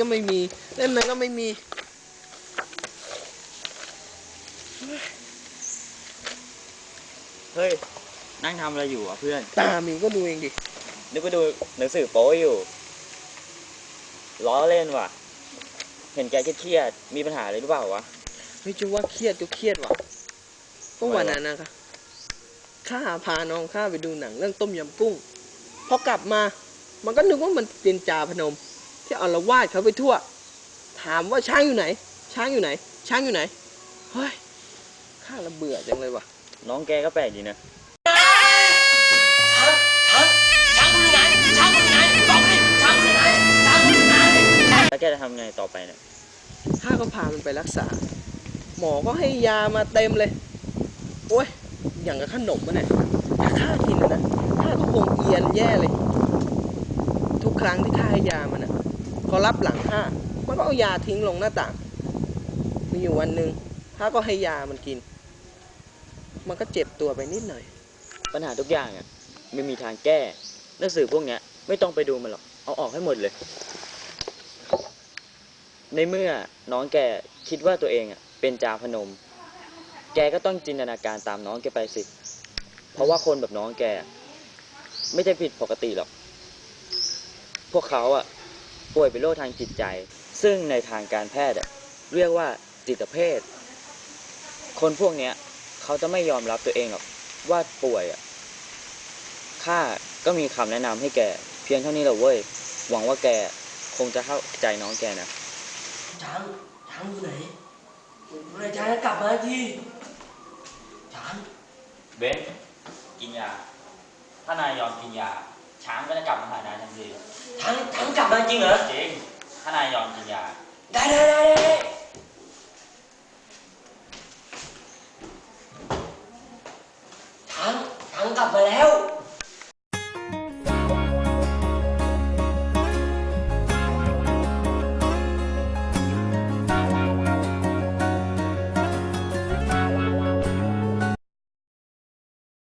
ก็ไม่มีเฮ้ยนั่งทำอะไรอยู่อะเพื่อน ตามีก็ดูเองดินึกว่าดูหนังสือโป๊อยู่ ล้อเล่นว่ะ เห็นแกเครียดๆมีปัญหาอะไรหรือเปล่าวะ ไม่จะว่าเครียดก็เครียดว่ะก็วันนั้นนะคะข้าพาน้องข้าไปดูหนังเรื่องต้มยำกุ้งพอกลับมา มันก็นึกว่ามันเป็นจาพนม ที่เอาละวาดเขาไปทั่ว ถามว่าช้างอยู่ไหน ช้างอยู่ไหน ช้างอยู่ไหน เฮ้ย ข้าละเบื่อจังเลยว่ะ น้องแกก็แปลกดีนะช้างช้างช้างอยู่ไหนช้างอยู่ไหนบอกดิช้างอยู่ไหนช้างอยู่ไหนแล้วแกจะทำไงต่อไปเนี่ย ข้าก็พามันไปรักษา หมอก็ให้ยามาเต็มเลย โอ้ย อย่างกับขนมมันเนี่ยถ้าข้ากินนะ ข้าก็คงเอียนแย่เลย ทุกครั้งที่ข้าให้ยามันนะ พอรับหลังข้า มันก็เอายาทิ้งลงหน้าต่าง มีอยู่วันหนึ่งข้าก็ให้ยามันกิน มันก็เจ็บตัวไปนิดหน่อย ปัญหาทุกอย่างอะไม่มีทางแก้หนังสือพวกเนี้ยไม่ต้องไปดูมันหรอก เอาออกให้หมดเลย ในเมื่อน้องแกคิดว่าตัวเองอะเป็นจาพนม แกก็ต้องจินตนาการตามน้องแกไปสิ เพราะว่าคนแบบน้องแก ไม่ใช่ผิดปกติหรอก พวกเขาอะ ป่วยเป็นโรคทางจิตใจ ซึ่งในทางการแพทย์อะเรียกว่าจิตเภท คนพวกเนี้ยเขาจะไม่ยอมรับตัวเองหรอกว่าป่วยอะข้าก็มีคำแนะนำให้แกเพียงเท่านี้แหละเว้ย หวังว่าแกคงจะเข้าใจน้องแกนะ ช้าง ช้างอยู่ไหนเมื่อไหรช้างจะกลับมาที ช้าง เบนกินยา ถ้านายยอมกินยา ช้างก็จะกลับมาหานายทันทีช้างช้างกลับมาจริงเหรอ จริงถ้านายยอมกินยา ได้ได้ได้ได้ช้างช้างกลับมาแล้ว